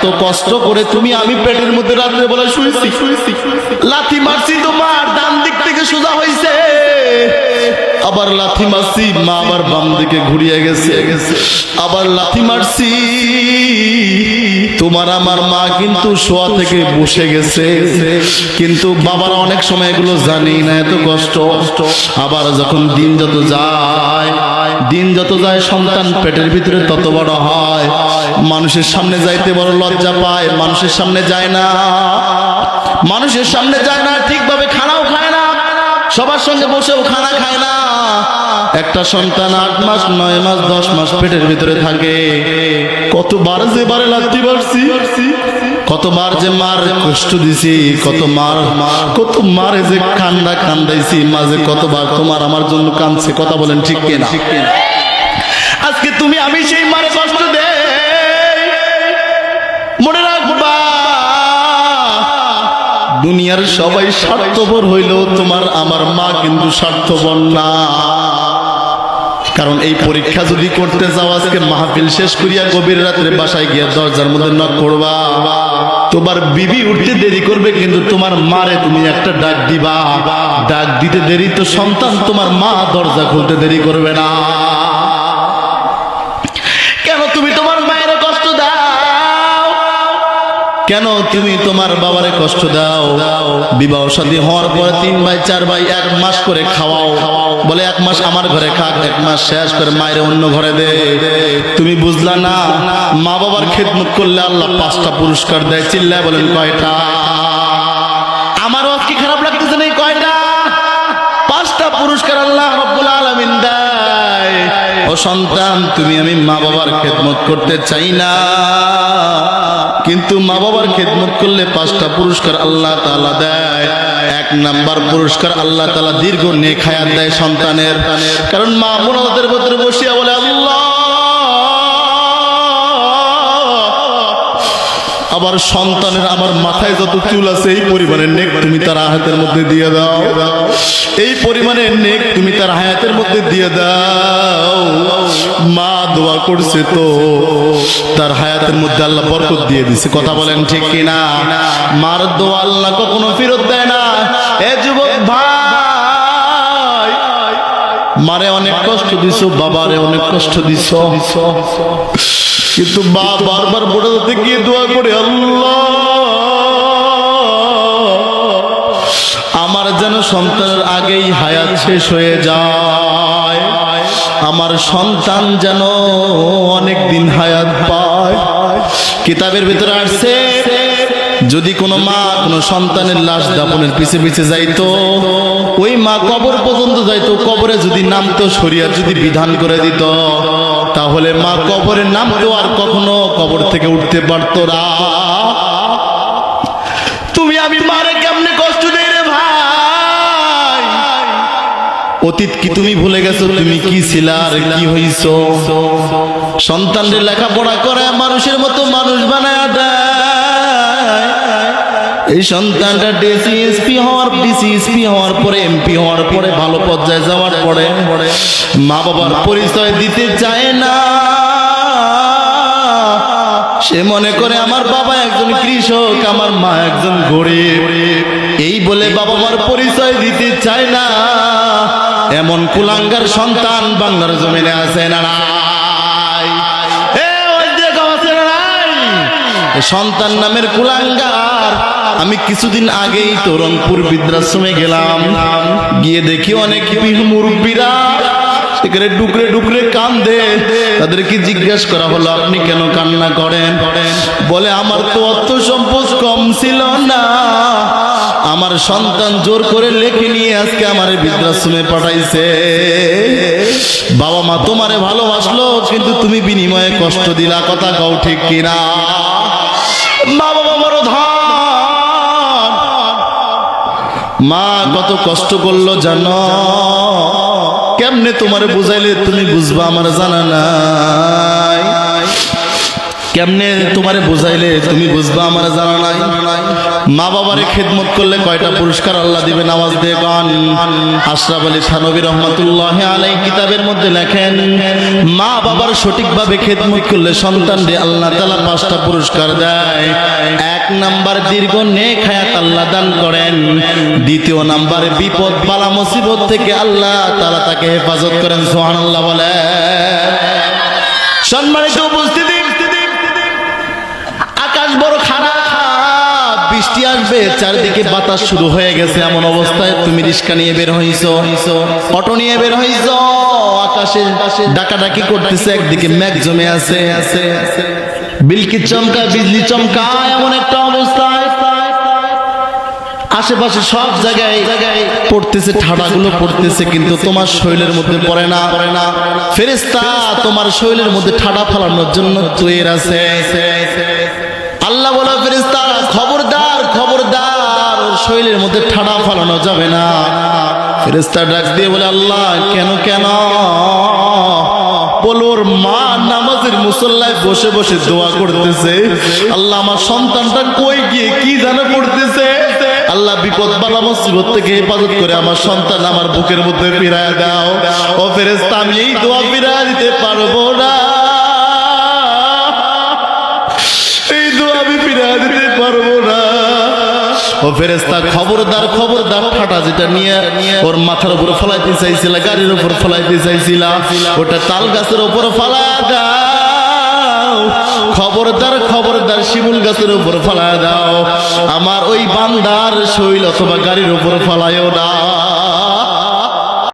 এত কষ্ট করে তুমি আমি পেটের মধ্যে রাত্রে বলে শুয়েছি। লাথি মারছি তোমার ডান দিক থেকে সোজা হইছে। আবার লাথি মারছি, মা আবার বাম দিকে ঘুরিয়ে গেছে। আবার লাথি মারছি। তোমার আমার মা কিন্তু শোয়া থেকে বসে গেছে। কিন্তু বাবারা অনেক সময় এগুলো জানি না, এত কষ্ট। আবার যখন দিন যত যায় দিন যত যায় সন্তান পেটের ভিতরে তত বড় হয়। মানুষের সামনে যাইতে বড় লজ্জা পায়, মানুষের সামনে যায় না। মানুষের সামনে যায় না, ঠিকভাবে খানাও খায় না। সবার সঙ্গে বসেও খানা খায় না। একটা সন্তান আট মাস, নয় মাস, দশ মাস পেটের ভিতরে থাকে। কতবার যে বারে লাগতে পারছি। কতবার যে মার কষ্ট দিছি কত মার কত মারে যে কান্দা কান্দাইছি মাঝে কতবার তোমার আমার জন্য কাঁদছে, কথা বলেন ঠিক কিনা? আজকে তুমি আমি সেই মারে কষ্ট দে মনে রাখবা, দুনিয়ার সবাই স্বার্থপর হইল তোমার আমার মা কিন্তু স্বার্থপর না। কারণ এই পরীক্ষা যদি করতে যাও, আজকে মাহফিল শেষ করিয়া গভীর রাত্রে বাসায় গিয়া দরজার মধ্যে নক করবা তোমার বিবি উঠতে দেরি করবে, কিন্তু তোমার মারে তুমি একটা ডাক দিবা। ডাক দিতে দেরি তো সন্তান, তোমার মা দরজা খুলতে দেরি করবে না। কেন তুমি তোমার বাবারে কষ্ট দাও? বিবাহ শাদী হওয়ার পরে তিন ভাই, চার ভাই এক মাস করে খাওয়াও। বলে এক মাস আমার ঘরে খাক, এক মাস শেষ করে মায়ের অন্য ঘরে দে। তুমি বুঝলা না, মা বাবার খেদমত করলে আল্লাহ পাঁচটা পুরস্কার দেয়। চিল্লায় বলেন, কয়টা? আমারও কি খারাপ লাগতেছে না কয়টা? পাঁচটা পুরস্কার আল্লাহ রব্বুল আলামিন দেয়। ও সন্তান, তুমি আমি মা বাবার খেদমত করতে চাই না। কিন্তু মা বাবার খেদমত করলে পাঁচটা পুরস্কার আল্লাহ তালা দেয়। এক নাম্বার পুরস্কার আল্লাহ তালা দীর্ঘ নেখায়াত দেয় সন্তানের। কারণ মা মুনাদের ভেতরে বসিয়া বলে, আল্লাহ আবার সন্তানের আমার মাথায় যত চুল আছে, এই পরিমাণের নেক তুমি তার হাতের মধ্যে দিয়ে দাও। এই পরিমাণের নেক তুমি তার হায়াতের মধ্যে দিয়ে দাও। মা দোয়া করছে তো, তার হায়াতের মধ্যে আল্লাহ বরকত দিয়ে দিছে। কথা বলেন ঠিক কিনা? মার দোয়া আল্লাহ কখনো ফেরত দেয় না। এ যুবক ভাই মারে অনেক কষ্ট দিছো, বাবারে অনেক কষ্ট দিছো। কিন্তু বা বারবার বোটাতে গিয়ে দোয়া করে, আল্লাহ। আমার যেন সন্তানের আগেই হায়াত শেষ হয়ে যায়। আমার সন্তান যেন অনেক দিন হায়াত পায়। কিতাবের ভিতরে আসছে যদি কোনো মা কোনো সন্তানের লাশ দাপনের পিছে পিছে যাইতো, ওই মা কবর পর্যন্ত যাইতো, কবরে যদি নামতো শরিয়া যদি বিধান করে দিত, তাহলে মা কবরে নামতো আর কখনো কবর থেকে উঠতে পারতো না। তুমি আমি মারে কেমনে কষ্ট দেই রে ভাই? অতীত কি তুমি ভুলে গেছো? তুমি কি ছিলা আর কি হইছো? সন্তানদের লেখাপড়া করে মানুষের মতো মানুষ বানায় দেয় এই সন্তানটা ডিসিএসপি হওয়ার ডিসিএসপি হওয়ার পরে এমপি হওয়ার পরে ভালো পর্যায়ে যাওয়ার পরে মা বাবার পরিচয় দিতে চায় না। সে মনে করে আমার বাবা একজন কৃষক, আমার মা একজন গরিব। এই বলে বাবা মার পরিচয় দিতে চায় না। এমন কুলাঙ্গার সন্তান বাংলার জমিনে আছে না সন্তান নামের কুলাঙ্গার। আমি কিছুদিন আগেই তরুণপুর বৃদ্ধাশ্রমে গেলাম। গিয়ে দেখি অনেক মুরব্বীরা সেখানে ডুকরে ডুকরে কান্দে। তাদেরকে জিজ্ঞেস করা হলো, আপনি কেন কান্না করেন? বলে, আমার তো অর্থ সম্পদ কম ছিল না। আমার সন্তান জোর করে লেখে নিয়ে আজকে আমার বৃদ্ধাশ্রমে পাঠাইছে। বাবা মা তোমারে ভালোবাসলো, কিন্তু তুমি বিনিময়ে কষ্ট দিলা। কথা কও ঠিক কিনা? মা বাবা বড় ধন। মা কত কষ্ট করল জানো? কেমনে তোমারে বুঝাইলে তুমি বুঝবা আমার জানা নাই? কেমনে তোমারে বুঝাইলে তুমি বুঝবা আমার জানা নাই? মা বাবারে খেদমত করলে কয়টা পুরস্কার আল্লাহ দিবে? নামাজ দিয়ে গান। আশরাফ আলী থানবী রহমতুল্লাহ আলাই কিতাবের মধ্যে লেখেন, মা বাবার সঠিকভাবে খেদমত করলে সন্তানরে আল্লাহ তালা পাঁচটা পুরস্কার দেয়। এক নাম্বার দীর্ঘ নেক হায়াত আল্লাহ দান করেন। দ্বিতীয় নাম্বারে বিপদ বালা মুসিবত থেকে আল্লাহ তালা তাকে হেফাজত করেন। সোহান আল্লাহ বলে সম্মানিত উপস্থিতি বৃষ্টি আসবে, চারিদিকে বাতাস শুরু হয়ে গেছে এমন অবস্থায় তুমি রিস্কা নিয়ে বের হইছ, অটো নিয়ে বের হইছ, আকাশে ডাকাডাকি করতেছে, একদিকে মেঘ জমে আছে আছে বিলকি চমকা বিজলি চমকা এমন একটা অবস্থায়। আশেপাশে সব জায়গায় পড়তেছে, ঠাডাগুলো পড়তেছে, কিন্তু তোমার শরীরের মধ্যে পড়ে না। পড়ে না ফেরেস্তা তোমার শরীরের মধ্যে ঠাডা ফালানোর জন্য তৈরি আছে আল্লাহ বলে ফেরেস্তা খবরদার খবরদার ওর শরীরের মধ্যে ঠাডা ফালানো যাবে না। ফেরেস্তা ডাক দিয়ে বলে, আল্লাহ, কেন কেন? বলো, ওর মা নামাজের মুসল্লায় বসে বসে দোয়া করতেছে। আল্লাহ, আমার সন্তানটা কই গিয়ে কি জানে পড়তেছে আল্লাহ বিপদ বালা মুসিবত থেকে হেফাজত করে আমার সন্তান আমার বুকের মধ্যে ফিরায় দাও। ও ফেরেস্তা আমি এই দোয়া ফিরায় দিতে পারব না। ও ফেরেস্তা খবরদার খবরদার ফাটা যেটা নিয়ে ওর মাথার উপর ফলাইতে চাইছিল, গাড়ির উপর ফলাইতে চাইছিল, ওটা তাল গাছের উপর ফলা দাও। খবরদার খবরদার শিমুল গাছের উপর ফলা দাও। আমার ওই বান্দার শৈল অথবা গাড়ির উপর ফলায়ও না।